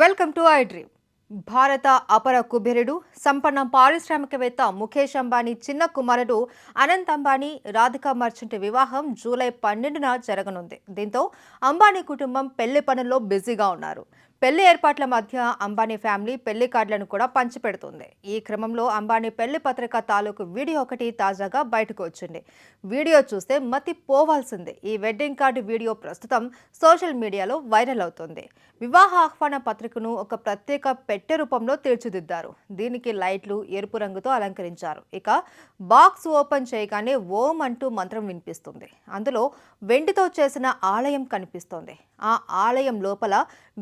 Welcome to I dream. భారత అపర కుబేరుడు సంపన్న పారిశ్రామికవేత్త ముఖేష్ అంబానీ చిన్న కుమారుడు అనంత్ అంబానీ రాధికా మర్చెంట్ వివాహం జూలై పన్నెండున జరగనుంది. దీంతో అంబానీ కుటుంబం పెళ్ళి పనుల్లో బిజీగా ఉన్నారు. పెళ్ళి ఏర్పాట్ల మధ్య అంబానీ ఫ్యామిలీ పెళ్ళి కార్డులను కూడా పంచిపెడుతుంది. ఈ క్రమంలో అంబానీ పెళ్ళి పత్రిక తాలూకు వీడియో ఒకటి తాజాగా బయటకు వచ్చింది. వీడియో చూస్తే మతి పోవాల్సిందే. ఈ వెడ్డింగ్ కార్డు వీడియో ప్రస్తుతం సోషల్ మీడియాలో వైరల్ అవుతుంది. వివాహ ఆహ్వాన పత్రికను ఒక ప్రత్యేక పెట్టె రూపంలో తీర్చిదిద్దారు. దీనికి లైట్లు ఎరుపు రంగుతో అలంకరించారు. ఇక బాక్స్ ఓపెన్ చేయగానే ఓం అంటూ మంత్రం వినిపిస్తుంది. అందులో వెండితో చేసిన ఆలయం కనిపిస్తోంది. ఆ ఆలయం లోపల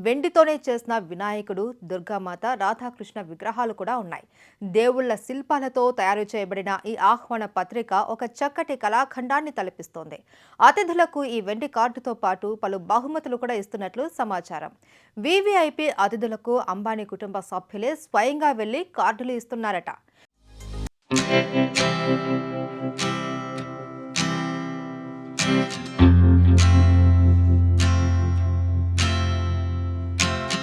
వెండితోనే చేసిన వినాయకుడు దుర్గామాత రాధాకృష్ణ విగ్రహాలు కూడా ఉన్నాయి. దేవుళ్ళ శిల్పాలతో తయారు చేయబడిన ఈ ఆహ్వాన పత్రిక ఒక చక్కటి కళాఖండాన్ని తలపిస్తోంది. అతిథులకు ఈ వెండి కార్డుతో పాటు పలు బహుమతులు కూడా ఇస్తున్నట్లు సమాచారం. వివిఐపి అతిథులకు అంబానీ కుటుంబ సభ్యులే స్వయంగా వెళ్ళి కార్డులు ఇస్తున్నారట.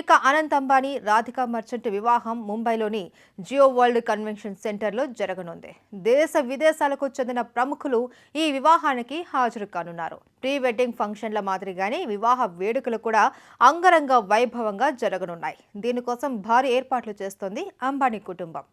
ఇక అనంత్ అంబానీ రాధికా మర్చెంట్ వివాహం ముంబైలోని జియో వరల్డ్ కన్వెన్షన్ సెంటర్లో జరగనుంది. దేశ విదేశాలకు చెందిన ప్రముఖులు ఈ వివాహానికి హాజరు కానున్నారు. ప్రీ వెడ్డింగ్ ఫంక్షన్ల మాదిరిగానే వివాహ వేడుకలు కూడా అంగరంగ వైభవంగా జరగనున్నాయి. దీనికోసం భారీ ఏర్పాట్లు చేస్తోంది అంబానీ కుటుంబం.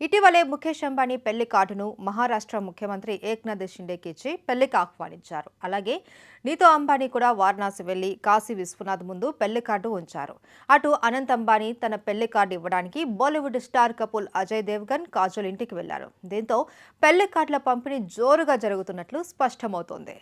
ఇటీవలే ముఖేష్ అంబానీ పెళ్ళి కార్డును మహారాష్ట్ర ముఖ్యమంత్రి ఏక్నాథ్ షిండేకి ఇచ్చి పెళ్ళికి ఆహ్వానించారు. అలాగే నీతో అంబానీ కూడా వారణాసి వెళ్ళి కాశీ విశ్వనాథ్ ముందు పెళ్ళి కార్డు ఉంచారు. అటు అనంత్ అంబానీ తన పెళ్ళి కార్డు ఇవ్వడానికి బాలీవుడ్ స్టార్ కపుల్ అజయ్ దేవ్గన్ కాజోల్ ఇంటికి వెళ్ళారు. దీంతో పెళ్ళి కార్డుల పంపిణీ జోరుగా జరుగుతున్నట్లు స్పష్టమవుతోంది.